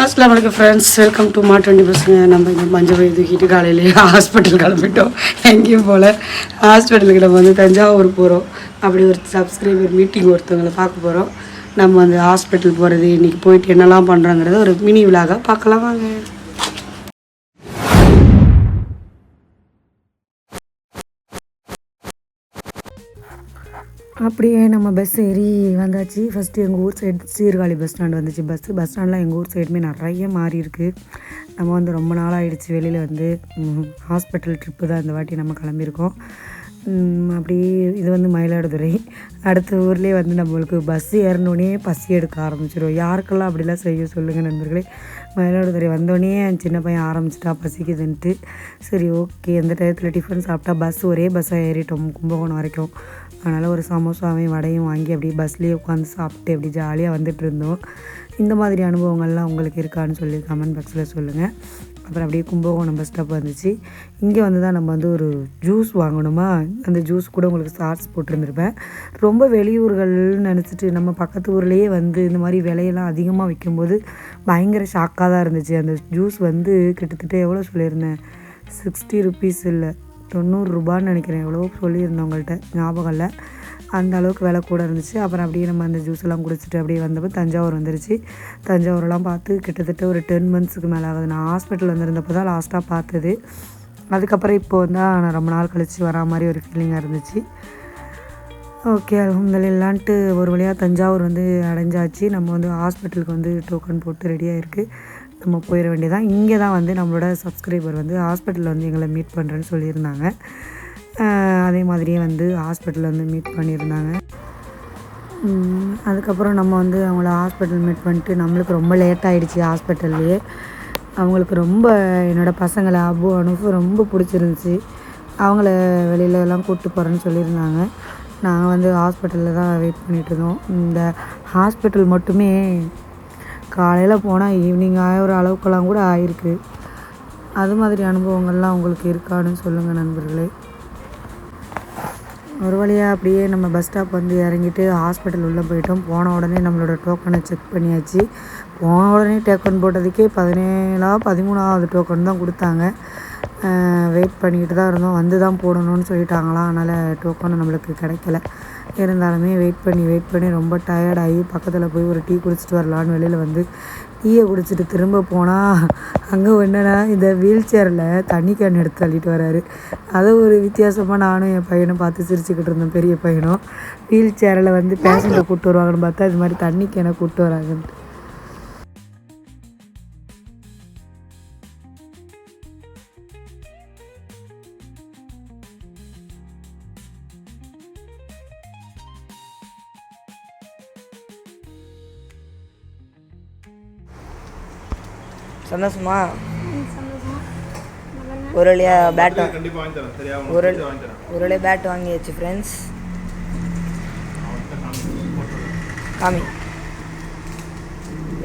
அஸ்லாம் வலைக்கம் friends welcome to Maa twenty பசங்க நம்ம இங்கே மஞ்சள் போய் தூக்கிட்டு காலையிலேயே ஹாஸ்பிட்டல் கிளம்பிட்டோம். எங்கேயும் போகல ஹாஸ்பிட்டலுக்கு நம்ம வந்து தஞ்சாவூர் போகிறோம் அப்படி ஒரு சப்ஸ்கிரைபர் மீட்டிங் ஒருத்தவங்களை பார்க்க போகிறோம் நம்ம வந்து ஹாஸ்பிட்டல் போகிறது இன்றைக்கி போயிட்டு என்னெல்லாம் பண்ணுறோங்கிறத ஒரு மினி விழாக பார்க்கலாம் வாங்க. அப்படியே நம்ம பஸ் ஏறி வந்தாச்சு. ஃபஸ்ட்டு எங்கள் ஊர் சைடு சீர்காழி பஸ் ஸ்டாண்ட் வந்துச்சு. பஸ்ஸு பஸ் ஸ்டாண்ட்லாம் எங்கள் ஊர் சைடுமே நிறைய மாறி இருக்குது நம்ம வந்து ரொம்ப நாள் ஆகிடுச்சு வெளியில் வந்து. ஹாஸ்பிட்டல் ட்ரிப்பு தான் இந்த வாட்டி நம்ம கிளம்பியிருக்கோம். அப்படி அப்படியே இது வந்து மயிலாடுதுறை. அடுத்த ஊர்லேயே வந்து நம்மளுக்கு பஸ் ஏறினோடனே பசி எடுக்க ஆரம்பிச்சிடும் யாருக்கெல்லாம் அப்படிலாம் செய்ய சொல்லுங்கள் நண்பர்களே. மயிலாடுதுறை வந்தோடனே என் சின்ன பையன் ஆரம்பிச்சிட்டா பசிக்குதுன்ட்டு. சரி ஓகே எந்த டயத்தில் டிஃபன் சாப்பிட்டா பஸ் ஒரே பஸ்ஸாக ஏறிட்டோம் கும்பகோணம் வரைக்கும். அதனால் ஒரு சமோசாவையும் வடையும் வாங்கி அப்படியே பஸ்லேயே உட்காந்து சாப்பிட்டு அப்படி ஜாலியாக வந்துட்டு இருந்தோம். இந்த மாதிரி அனுபவங்கள்லாம் உங்களுக்கு இருக்கான்னு சொல்லி கமெண்ட் பாக்ஸில் சொல்லுங்கள் அப்புறம் அப்படியே கும்பகோணம் பஸ் ஸ்டாப் வந்துச்சு. இங்கே வந்து தான் நம்ம வந்து ஒரு ஜூஸ் வாங்கணுமா? அந்த ஜூஸ் கூட உங்களுக்கு ஷார்ட்ஸ் போட்டிருந்துருப்பேன். ரொம்ப வெளியூர்கள்னு நினச்சிட்டு நம்ம பக்கத்து ஊர்லேயே வந்து இந்த மாதிரி விலையெல்லாம் அதிகமாக விற்கும்போது பயங்கர ஷாக்காக தான் இருந்துச்சு. அந்த ஜூஸ் வந்து கிட்டத்தட்ட எவ்வளோ சொல்லியிருந்தேன்? சிக்ஸ்டி ருபீஸ் இல்லை. தொண்ணூறுரூபான்னு நினைக்கிறேன் எவ்வளோ சொல்லியிருந்தேன் உங்கள்கிட்ட ஞாபகம் இல்லை. அந்த அளவுக்கு விலை கூட இருந்துச்சு. அப்புறம் அப்படியே நம்ம அந்த ஜூஸ் எல்லாம் குடிச்சிட்டு அப்படியே வந்தப்போ தஞ்சாவூர் வந்துருச்சு. தஞ்சாவூர்லாம் பார்த்து கிட்டத்தட்ட ஒரு டென் மந்த்ஸுக்கு மேலே ஆகுது. நான் ஹாஸ்பிட்டல் வந்திருந்தப்போ தான் லாஸ்ட்டாக பார்த்தது. அதுக்கப்புறம் இப்போ வந்து நான் ரொம்ப நாள் கழித்து வரா மாதிரி ஒரு ஃபீலிங்காக இருந்துச்சு. ஓகே அலமதுல்லான்ட்டு ஒரு வழியாக தஞ்சாவூர் வந்து அடைஞ்சாச்சு. நம்ம வந்து ஹாஸ்பிட்டலுக்கு வந்து டோக்கன் போட்டு ரெடியாக இருக்குது நம்ம போயிட வேண்டியதான் இங்கே தான் வந்து நம்மளோட சப்ஸ்கிரைபர் வந்து ஹாஸ்பிட்டலில் வந்து எங்களை மீட் பண்ணுறேன்னு சொல்லியிருந்தாங்க. அதே மாதிரியே வந்து ஹாஸ்பிட்டலில் வந்து மீட் பண்ணியிருந்தாங்க. அதுக்கப்புறம் நம்ம வந்து அவங்கள ஹாஸ்பிட்டல் மீட் பண்ணிட்டு நம்மளுக்கு ரொம்ப லேட் ஆகிடுச்சு ஹாஸ்பிட்டல்லையே அவங்களுக்கு ரொம்ப என்னோடய பசங்களை அபு அனுப்பு ரொம்ப பிடிச்சிருந்துச்சி. அவங்கள வெளியில எல்லாம் கூப்பிட்டு போகிறேன்னு சொல்லியிருந்தாங்க. நாங்கள் வந்து ஹாஸ்பிட்டலில் தான் வெயிட் பண்ணிகிட்ருந்தோம் இந்த ஹாஸ்பிட்டல் மட்டுமே காலையில் போனால் ஈவினிங் ஆகிற அளவுக்கெல்லாம் கூட ஆயிருக்கு. அது மாதிரி அனுபவங்கள்லாம் உங்களுக்கு இருக்கான்னு சொல்லுங்கள் நண்பர்களே. ஒரு வழியாக அப்படியே நம்ம பஸ் ஸ்டாப் வந்து இறங்கிட்டு ஹாஸ்பிட்டல் உள்ளே போயிட்டோம். போன உடனே நம்மளோட டோக்கனை செக் பண்ணியாச்சு. போன உடனே டோக்கன் போட்டதுக்கே பதினேழாவது பதிமூணாவது டோக்கன் தான் கொடுத்தாங்க. வெயிட் பண்ணிக்கிட்டு தான் இருந்தோம். வந்து தான் போடணும்னு சொல்லிட்டாங்களாம். அதனால் டோக்கன் நம்மளுக்கு கிடைக்கல. இருந்தாலுமே வெயிட் பண்ணி வெயிட் பண்ணி ரொம்ப டயர்டாகி பக்கத்தில் போய் ஒரு டீ குடிச்சிட்டு வரலான்னு வெளியில் வந்து டீயை குடிச்சிட்டு திரும்ப போனால் அங்கே என்னன்னா இந்த வீல் சேரில் தண்ணி கேன் எடுத்து தள்ளிட்டு வராரு. அதை ஒரு வித்தியாசமாக நானும் என் பையனும் பார்த்து சிரிச்சுக்கிட்டு இருந்தோம். பெரிய பையனும் வீல் சேரில் வந்து பேஷண்ட்டை கூப்பிட்டு வருவாங்கன்னு பார்த்தா இது மாதிரி தண்ணி கேனை கூப்பிட்டு வராங்கன்ட்டு. சந்தோஷமா? ஒரு வழியா பேட் கண்டிப்பா வாங்கி தரேன். சரியா உனக்கு ஒரு பிடிச்சத வாங்கி தரேன். ஒரு வழியா பேட் வாங்கியாச்சு ஃப்ரெண்ட்ஸ் காமி.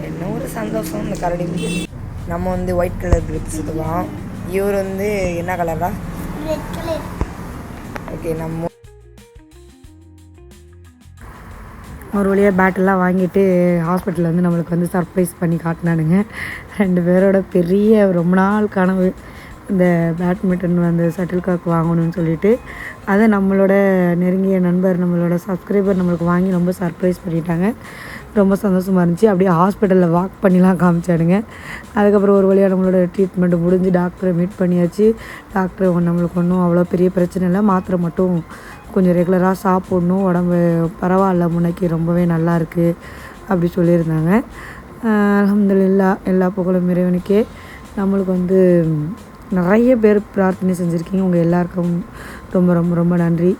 என்ன ஒரு சந்தோஷம் இந்த கரடி நம்ம வந்து ஒயிட் கலர் கிரிப்ஸ் எடுத்துக்கலாம். இவர் வந்து என்ன கலரா ஓகே நம்ம ஒரு வழியாக பேட்டெல்லாம் வாங்கிட்டு ஹாஸ்பிட்டலில் வந்து நம்மளுக்கு வந்து சர்ப்ரைஸ் பண்ணி காட்டினானுங்க. ரெண்டு பேரோட பெரிய ரொம்ப நாள் கனவு. இந்த பேட்மிண்டன் வந்து ஷட்டில் காக் வாங்கணும்னு சொல்லிட்டு அதை நம்மளோட நெருங்கிய நண்பர் நம்மளோட சப்ஸ்கிரைபர் நம்மளுக்கு வாங்கி ரொம்ப சர்ப்ரைஸ் பண்ணிட்டாங்க. ரொம்ப சந்தோஷமாக இருந்துச்சு. அப்படியே ஹாஸ்பிட்டலில் வாக் பண்ணிலாம் காமிச்சாடுங்க அதுக்கப்புறம் ஒரு வழியாக நம்மளோட ட்ரீட்மெண்ட் முடிஞ்சு டாக்டரை மீட் பண்ணியாச்சு. டாக்டர் நம்மளுக்கு ஒன்றும் அவ்வளோ பெரிய பிரச்சனை இல்லை. மாத்திரை மட்டும் கொஞ்சம் ரெகுலராக சாப்பிட்ணும். உடம்பு பரவாயில்ல. முன்னைக்கு ரொம்பவே நல்லா இருக்குது அப்படி சொல்லியிருந்தாங்க. அலமதுல்லா எல்லா புகழும் இறைவனுக்கே. நம்மளுக்கு வந்து நிறைய பேர் பிரார்த்தனை செஞ்சுருக்கீங்க. உங்கள் எல்லாருக்கும் ரொம்ப ரொம்ப ரொம்ப நன்றி.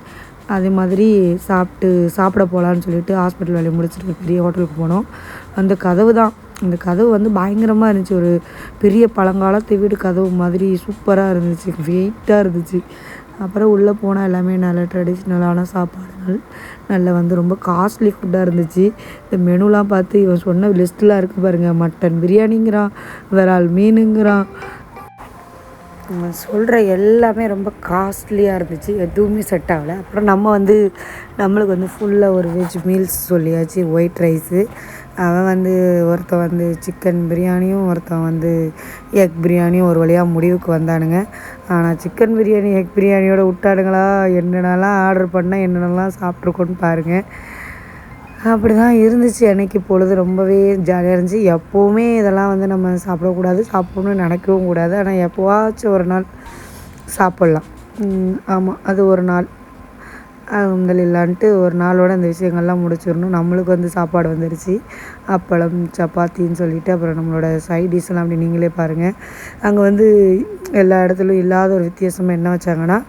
அதே மாதிரி சாப்பிட்டு சாப்பிட போகலான்னு சொல்லிட்டு ஹாஸ்பிட்டல் வேலையை முடிச்சுட்டு பெரிய ஹோட்டலுக்கு போனோம். அந்த கதவு தான். அந்த கதவு வந்து பயங்கரமாக இருந்துச்சு. ஒரு பெரிய பழங்காலத்து வீடு கதவு மாதிரி சூப்பராக இருந்துச்சு. வெயிட்டாக இருந்துச்சு. அப்புறம் உள்ளே போனால் எல்லாமே நல்ல ட்ரெடிஷ்னலான சாப்பாடுகள். நல்ல வந்து ரொம்ப காஸ்ட்லி ஃபுட்டாக இருந்துச்சு. இந்த மெனுலாம் பார்த்து இவன் சொன்ன லிஸ்ட்டெலாம் இருக்குது பாருங்கள் மட்டன் பிரியாணிங்கிறான் விரால் மீனுங்கிறான். இவன் சொல்கிற எல்லாமே ரொம்ப காஸ்ட்லியாக இருந்துச்சு எதுவுமே செட் ஆகலை. அப்புறம் நம்ம வந்து நம்மளுக்கு வந்து ஃபுல்லாக ஒரு வெஜ் மீல்ஸ் சொல்லியாச்சு ஒயிட் ரைஸு அவன் வந்து ஒருத்தன் வந்து சிக்கன் பிரியாணியும் ஒருத்தன் வந்து எக் பிரியாணியும் ஒரு வழியாக முடிவுக்கு வந்தானுங்க. ஆனால் சிக்கன் பிரியாணி எக் பிரியாணியோட விட்டானுங்களா? என்னென்னலாம் ஆர்டர் பண்ணால் என்னென்னலாம் சாப்பிட்ருக்கோன்னு பாருங்கள் அப்படி தான் இருந்துச்சு அன்னைக்கு பொழுது. ரொம்பவே ஜாலியாக இருந்துச்சு. எப்போவுமே இதெல்லாம் வந்து நம்ம சாப்பிடக்கூடாது சாப்பிடணும்னு நினைக்கவும் கூடாது. ஆனால் எப்போவாச்சும் ஒரு நாள் சாப்பிட்லாம். ஆமாம் அது ஒரு நாள். அல்ஹம்துலில்லான்ட்டு ஒரு நாளோட அந்த விஷயங்கள்லாம் முடிச்சிடணும். நம்மளுக்கு வந்து சாப்பாடு வந்துடுச்சு அப்பளம் சப்பாத்தின்னு சொல்லிட்டு அப்புறம் நம்மளோட சைட் டிஷ்லாம் அப்படி நீங்களே பாருங்கள் அங்கே வந்து எல்லா இடத்துலையும் இல்லாத ஒரு வித்தியாசமாக என்ன வச்சாங்கன்னா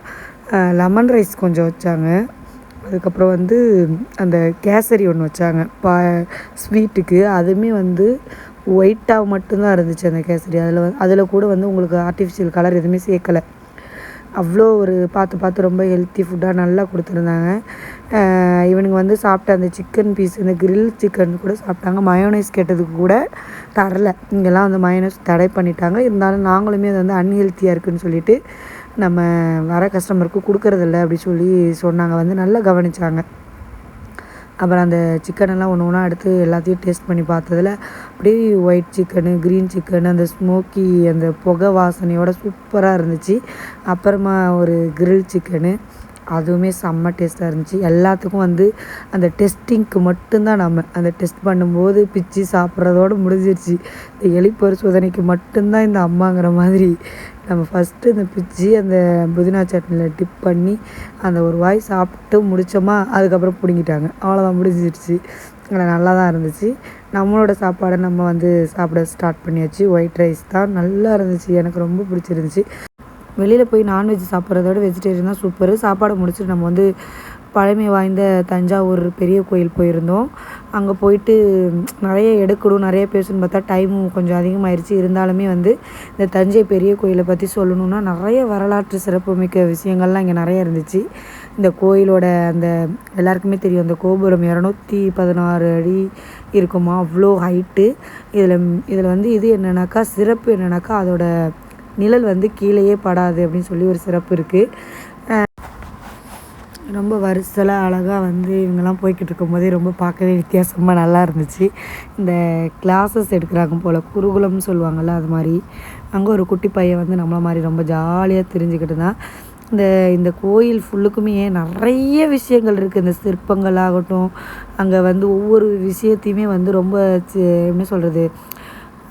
லெமன் ரைஸ் கொஞ்சம் வச்சாங்க. அதுக்கப்புறம் வந்து அந்த கேசரி ஒன்று வச்சாங்க. பா ஸ்வீட்டுக்கு அதுவுமே வந்து ஒயிட்டாக மட்டும்தான் இருந்துச்சு அந்த கேசரி. அதில் வந்து அதில் கூட வந்து உங்களுக்கு ஆர்டிஃபிஷியல் கலர் எதுவுமே சேர்க்கலை. அவ்வளோ ஒரு பார்த்து பார்த்து ரொம்ப ஹெல்த்தி ஃபுட்டாக நல்லா கொடுத்துருந்தாங்க. இவனுங்க வந்து சாப்பிட்ட அந்த சிக்கன் பீஸ் இந்த கிரில் சிக்கன் கூட சாப்பிட்டாங்க. மயோனைஸ் கேட்டதுக்கு கூட தரல. இங்கெல்லாம் வந்து மயோனைஸ் தடை பண்ணிட்டாங்க. இருந்தாலும் நாங்களுமே அது வந்து அன்ஹெல்த்தியாக இருக்குதுன்னு சொல்லிட்டு நம்ம வர கஸ்டமருக்கு கொடுக்கறதில்ல அப்படி சொல்லி சொன்னாங்க. வந்து நல்லா கவனிச்சாங்க. அப்புறம் அந்த சிக்கனெல்லாம் ஒன்று ஒன்றா எடுத்து எல்லாத்தையும் டேஸ்ட் பண்ணி பார்த்ததுல அப்படியே ஒயிட் சிக்கனு க்ரீன் சிக்கன் அந்த ஸ்மோக்கி அந்த புகை வாசனையோட சூப்பராக இருந்துச்சு. அப்புறமா ஒரு கிரில் சிக்கனு அதுவுமே செம்ம டேஸ்ட்டாக இருந்துச்சு. எல்லாத்துக்கும் வந்து அந்த டெஸ்டிங்க்கு மட்டும்தான் நம்ம அந்த டெஸ்ட் பண்ணும்போது பிச்சு சாப்பிட்றதோடு முடிஞ்சிருச்சு. இந்த எலி பரிசோதனைக்கு மட்டும்தான் இந்த அம்மாங்கிற மாதிரி நம்ம ஃபஸ்ட்டு இந்த பிச்சு அந்த புதினா சட்னியில் டிப் பண்ணி அந்த ஒரு வாய் சாப்பிட்டு முடித்தோமா அதுக்கப்புறம் பிடுங்கிட்டாங்க. அவ்வளோதான் முடிஞ்சிடுச்சு ஆனால் நல்லா தான் இருந்துச்சு. நம்மளோட சாப்பாடை நம்ம வந்து சாப்பிட ஸ்டார்ட் பண்ணியாச்சு. ஒயிட் ரைஸ் தான் நல்லா இருந்துச்சு. எனக்கு ரொம்ப பிடிச்சிருந்துச்சி. வெளியில் போய் நான்வெஜ் சாப்பிட்றத விட வெஜிடேரியன் தான் சூப்பர் சாப்பாடு முடிச்சுட்டு நம்ம வந்து பழமை வாய்ந்த தஞ்சாவூர் பெரிய கோயில் போயிருந்தோம். அங்கே போயிட்டு நிறைய எடுக்கணும் நிறைய பேசணும்னு பார்த்தா டைமும் கொஞ்சம் அதிகமாகிடுச்சு இருந்தாலுமே வந்து இந்த தஞ்சை பெரிய கோயிலை பற்றி சொல்லணுன்னா நிறைய வரலாற்று சிறப்புமிக்க விஷயங்கள்லாம் இங்கே நிறைய இருந்துச்சு. இந்த கோயிலோட அந்த எல்லாருக்குமே தெரியும் அந்த கோபுரம் இரநூத்தி பதினாறு அடி இருக்குமா? அவ்வளோ ஹைட்டு இதில் இதில் வந்து இது என்னென்னாக்கா சிறப்பு என்னென்னாக்கா அதோட நிழல் வந்து கீழேயே படாது அப்படின்னு சொல்லி ஒரு சிறப்பு இருக்குது ரொம்ப வரிசலாக அழகாக வந்து இவங்கெல்லாம் போய்கிட்டு இருக்கும்போதே ரொம்ப பார்க்கவே வித்தியாசமாக நல்லா இருந்துச்சு. இந்த கிளாஸஸ் எடுக்கிறாங்க போல் குருகுலம்னு சொல்லுவாங்கள்ல அது மாதிரி. அங்கே ஒரு குட்டி பையன் வந்து நம்மளை மாதிரி ரொம்ப ஜாலியாக தெரிஞ்சுக்கிட்டு தான் இந்த இந்த கோயில் ஃபுல்லுக்குமே நிறைய விஷயங்கள் இருக்குது இந்த சிற்பங்கள் ஆகட்டும் அங்கே வந்து ஒவ்வொரு விஷயத்தையுமே வந்து ரொம்ப என்ன சொல்கிறது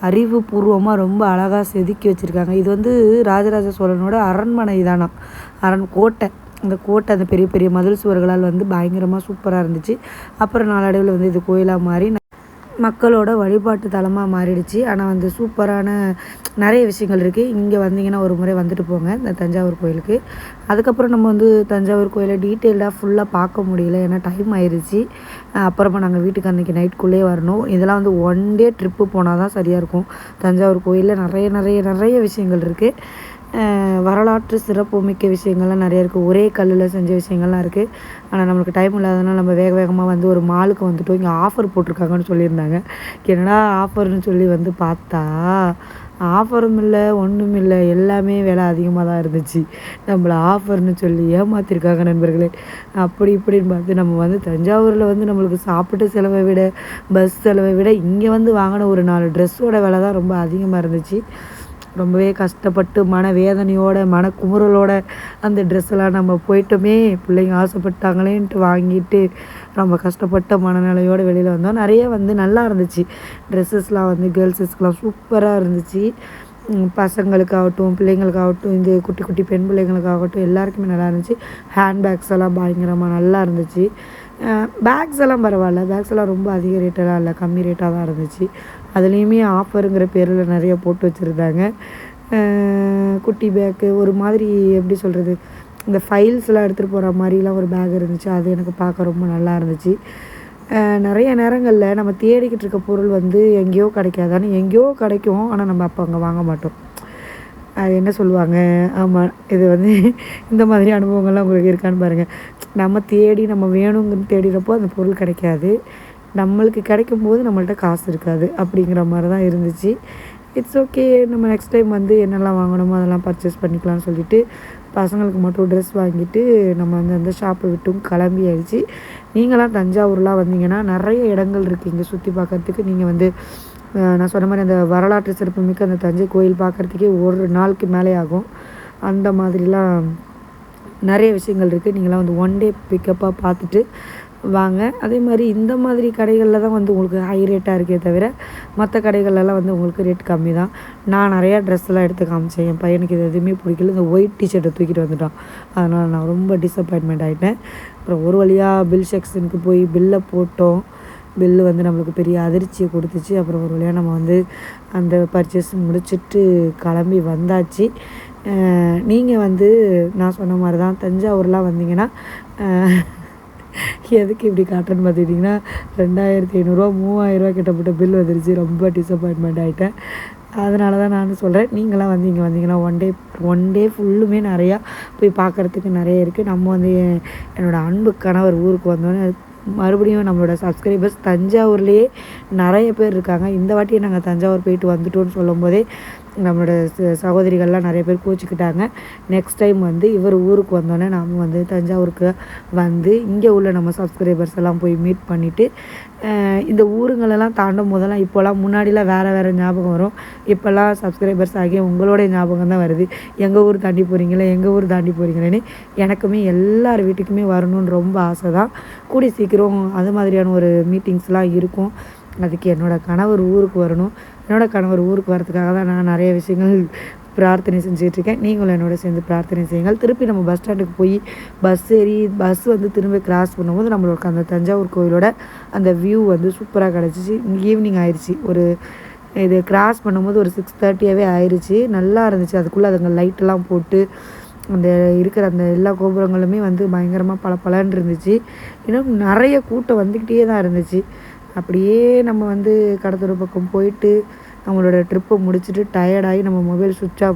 அறிவுபூர்வமாக ரொம்ப அழகாக செதுக்கி வச்சுருக்காங்க. இது வந்து ராஜராஜ சோழனோட அரண்மனை தானா அரண் கோட்டை. அந்த கோட்டை அந்த பெரிய பெரிய மதில் சுவர்களால் வந்து பயங்கரமாக சூப்பராக இருந்துச்சு. அப்புறம் நாளடைவில் வந்து இது கோயிலாக மாறி மக்களோட வழிபாட்டு தலமாக மாறிடுச்சு. ஆனால் வந்து சூப்பரான நிறைய விஷயங்கள் இருக்குது இங்கே வந்தீங்கன்னா ஒரு முறை வந்துட்டு போங்க இந்த தஞ்சாவூர் கோயிலுக்கு. அதுக்கப்புறம் நம்ம வந்து தஞ்சாவூர் கோயிலை டீட்டெயில்டாக ஃபுல்லாக பார்க்க முடியல ஏன்னா டைம் ஆயிடுச்சு அப்புறமா நாங்கள் வீட்டுக்கு அன்றைக்கி நைட்டுக்குள்ளேயே வரணும். இதெல்லாம் வந்து ஒன் டே ட்ரிப்பு போனால் தான் சரியாக இருக்கும். தஞ்சாவூர் கோயிலில் நிறைய நிறைய நிறைய விஷயங்கள் இருக்குது வரலாற்று சிறப்புமிக்க விஷயங்கள்லாம் நிறைய இருக்குது ஒரே கல்லில் செஞ்ச விஷயங்கள்லாம் இருக்குது ஆனால் நம்மளுக்கு டைம் இல்லாதனால நம்ம வேக வேகமாக வந்து ஒரு மாலுக்கு வந்துட்டோம். இங்கே ஆஃபர் போட்டிருக்காங்கன்னு சொல்லியிருந்தாங்க. என்னடா ஆஃபர்னு சொல்லி வந்து பார்த்தா ஆஃபரும் இல்லை ஒன்றும் இல்லை. எல்லாமே விலை அதிகமாக தான் இருந்துச்சு. நம்மளை ஆஃபர்னு சொல்லி ஏமாற்றிருக்காங்க நண்பர்களே. அப்படி இப்படின்னு பார்த்து நம்ம வந்து தஞ்சாவூரில் வந்து நம்மளுக்கு சாப்பிட்டு செலவை விட பஸ் செலவை விட இங்கே வந்து வாங்கின ஒரு நாலு ட்ரெஸ்ஸோட விலை தான் ரொம்ப அதிகமாக இருந்துச்சு. ரொம்பவே கஷ்டப்பட்டு மன வேதனையோட மன குமுறலோட அந்த ட்ரெஸ்ஸெல்லாம் நம்ம போயிட்டோமே பிள்ளைங்க ஆசைப்பட்டாங்களேன்ட்டு வாங்கிட்டு ரொம்ப கஷ்டப்பட்ட மனநிலையோடு வெளியில் வந்தோம். நிறைய வந்து நல்லா இருந்துச்சு. ட்ரெஸ்ஸஸ்லாம் வந்து கேர்ள்ஸஸ்க்கெலாம் சூப்பராக இருந்துச்சு. பசங்களுக்காகட்டும் பிள்ளைங்களுக்காகட்டும் இந்த குட்டி குட்டி பெண் பிள்ளைங்களுக்காகட்டும் எல்லாருக்குமே நல்லா இருந்துச்சு. ஹேண்ட்பேக்ஸ் எல்லாம் பயங்கரமாக நல்லா இருந்துச்சு. பேக்ஸ் எல்லாம் பரவாயில்ல. பேக்ஸ் எல்லாம் ரொம்ப அதிக ரேட்டெல்லாம் இல்லை. கம்மி ரேட்டாக தான் இருந்துச்சு. அதுலேயுமே ஆஃபருங்கிற பேரில் நிறைய போட்டு வச்சுருந்தாங்க. குட்டி பேக்கு ஒரு மாதிரி எப்படி சொல்கிறது இந்த ஃபைல்ஸ்லாம் எடுத்துகிட்டு போகிற மாதிரிலாம் ஒரு பேக் இருந்துச்சு. அது எனக்கு பார்க்க ரொம்ப நல்லா இருந்துச்சு. நிறைய நேரங்களில் நம்ம தேடிக்கிட்டு இருக்க பொருள் வந்து எங்கேயோ கிடைக்காது ஆனால் எங்கேயோ கிடைக்கும். ஆனால் நம்ம அப்போ அங்கே வாங்க மாட்டோம். அது என்ன சொல்லுவாங்க? ஆமாம் இது வந்து இந்த மாதிரி அனுபவங்கள்லாம் உங்களுக்கு இருக்கான்னு பாருங்கள் நம்ம தேடி நம்ம வேணுங்கன்னு தேடிறப்போ அந்த பொருள் கிடைக்காது. நம்மளுக்கு கிடைக்கும் போது நம்மள்ட்ட காசு இருக்காது அப்படிங்கிற மாதிரி தான் இருந்துச்சு. இட்ஸ் ஓகே நம்ம நெக்ஸ்ட் டைம் வந்து என்னெல்லாம் வாங்கணுமோ அதெல்லாம் பர்ச்சேஸ் பண்ணிக்கலாம்னு சொல்லிட்டு பசங்களுக்கு மட்டும் ட்ரெஸ் வாங்கிட்டு நம்ம வந்து அந்த ஷாப்பை விட்டும் கிளம்பி ஆயிடுச்சு. நீங்களாம் தஞ்சாவூர்லாம் வந்தீங்கன்னா நிறைய இடங்கள் இருக்குது இங்கே சுற்றி பார்க்குறதுக்கு. நீங்கள் வந்து நான் சொன்ன மாதிரி அந்த வரலாற்று சிறப்புமிக்க அந்த தஞ்சை கோயில் பார்க்குறதுக்கே ஒரு நாளுக்கு மேலே ஆகும். அந்த மாதிரிலாம் நிறைய விஷயங்கள் இருக்குது நீங்களாம் வந்து ஒன் டே பிக்கப்பாக பார்த்துட்டு வாங்க. அதே மாதிரி இந்த மாதிரி கடைகளில் தான் வந்து உங்களுக்கு ஹை ரேட்டாக இருக்கே தவிர மற்ற கடைகள்லாம் வந்து உங்களுக்கு ரேட் கம்மி தான். நான் நிறையா ட்ரெஸ்லாம் எடுத்து காமிச்சேன். என் பையனுக்கு இது எதுவுமே பிடிக்கல. இந்த ஒயிட் டிஷர்ட்டை தூக்கிட்டு வந்துட்டான். அதனால் நான் ரொம்ப டிசப்பாயின்மெண்ட் ஆகிட்டேன் அப்புறம் ஒரு வழியாக பில் செக்ஷனுக்கு போய் பில்லை போட்டோம். பில்லு வந்து நம்மளுக்கு பெரிய அதிர்ச்சியை கொடுத்துச்சு. அப்புறம் ஒரு வழியாக நம்ம வந்து அந்த பர்ச்சேஸ் முடிச்சுட்டு கிளம்பி வந்தாச்சு. நீங்கள் வந்து நான் சொன்ன மாதிரி தான் தஞ்சாவூர்லாம் வந்தீங்கன்னா எதுக்கு இப்படி காட்டுறேன்னு பார்த்துக்கிட்டிங்கன்னா ரெண்டாயிரத்தி ஐநூறுரூவா மூவாயிரரூவா கிட்டப்பட்ட பில் வந்துருச்சு. ரொம்ப டிசப்பாயின்மெண்ட் ஆகிட்டேன் அதனால தான் நான் சொல்கிறேன் நீங்களாம் வந்து இங்கே வந்தீங்கன்னா ஒன் டே ஒன் டே ஃபுல்லுமே நிறையா போய் பார்க்குறதுக்கு நிறைய இருக்குது நம்ம வந்து என்னோடய அன்பு கணவர் ஊருக்கு வந்தோடனே மறுபடியும் நம்மளோட சப்ஸ்கிரைபர்ஸ் தஞ்சாவூர்லேயே நிறைய பேர் இருக்காங்க. இந்த வாட்டியை நாங்கள் தஞ்சாவூர் போயிட்டு வந்துட்டோம்னு சொல்லும் போதே நம்மளோட ச- சகோதரிகள்லாம் நிறைய பேர் கோச்சிக்கிட்டாங்க. நெக்ஸ்ட் டைம் வந்து இவர் ஊருக்கு வந்தோடனே நாம் வந்து தஞ்சாவூருக்கு வந்து இங்கே உள்ள நம்ம சப்ஸ்கிரைபர்ஸ் எல்லாம் போய் மீட் பண்ணிவிட்டு இந்த ஊருங்களெல்லாம் தாண்டும் போதெல்லாம் இப்போல்லாம் முன்னாடிலாம் வேறு வேறு ஞாபகம் வரும். இப்போல்லாம் சப்ஸ்கிரைபர்ஸ் ஆகி உங்களோட ஞாபகம் தான் வருது. எங்கள் ஊர் தாண்டி போகிறீங்களே எங்கள் ஊர் தாண்டி போகிறீங்களேன்னு எனக்குமே எல்லார் வீட்டுக்குமே வரணும்னு ரொம்ப ஆசை தான். கூடி சீக்கிரம் அது மாதிரியான ஒரு மீட்டிங்ஸ்லாம் இருக்கும். அதுக்கு என்னோடய கணவர் ஊருக்கு வரணும். என்னோடய கணவர் ஊருக்கு வரதுக்காக தான் நான் நிறைய விஷயங்கள் பிரார்த்தனை செஞ்சிட்ருக்கேன். நீங்களும் என்னோட சேர்ந்து பிரார்த்தனை செய்யுங்கள். திருப்பி நம்ம பஸ் ஸ்டாண்டுக்கு போய் பஸ் ஏறி பஸ் வந்து திரும்ப கிராஸ் பண்ணும்போது நம்மளுக்கு அந்த தஞ்சாவூர் கோயிலோட அந்த வியூ வந்து சூப்பராக கிடச்சிச்சு. ஈவினிங் ஆயிடுச்சு ஒரு இது கிராஸ் பண்ணும்போது ஒரு சிக்ஸ் தேர்ட்டியாகவே ஆயிடுச்சு நல்லா இருந்துச்சு. அதுக்குள்ளே அதுங்க லைட்டெல்லாம் போட்டு அந்த இருக்கிற அந்த எல்லா கோபுரங்களுமே வந்து பயங்கரமாக பல இருந்துச்சு. இன்னும் நிறைய கூட்டம் வந்துக்கிட்டே தான் இருந்துச்சு. அப்படியே நம்ம வந்து கடத்தூர் பக்கம் போயிட்டு நம்மளோட ட்ரிப்பை முடிச்சுட்டு டயர்டாகி நம்ம மொபைல் சுவிட்ச் ஆஃப்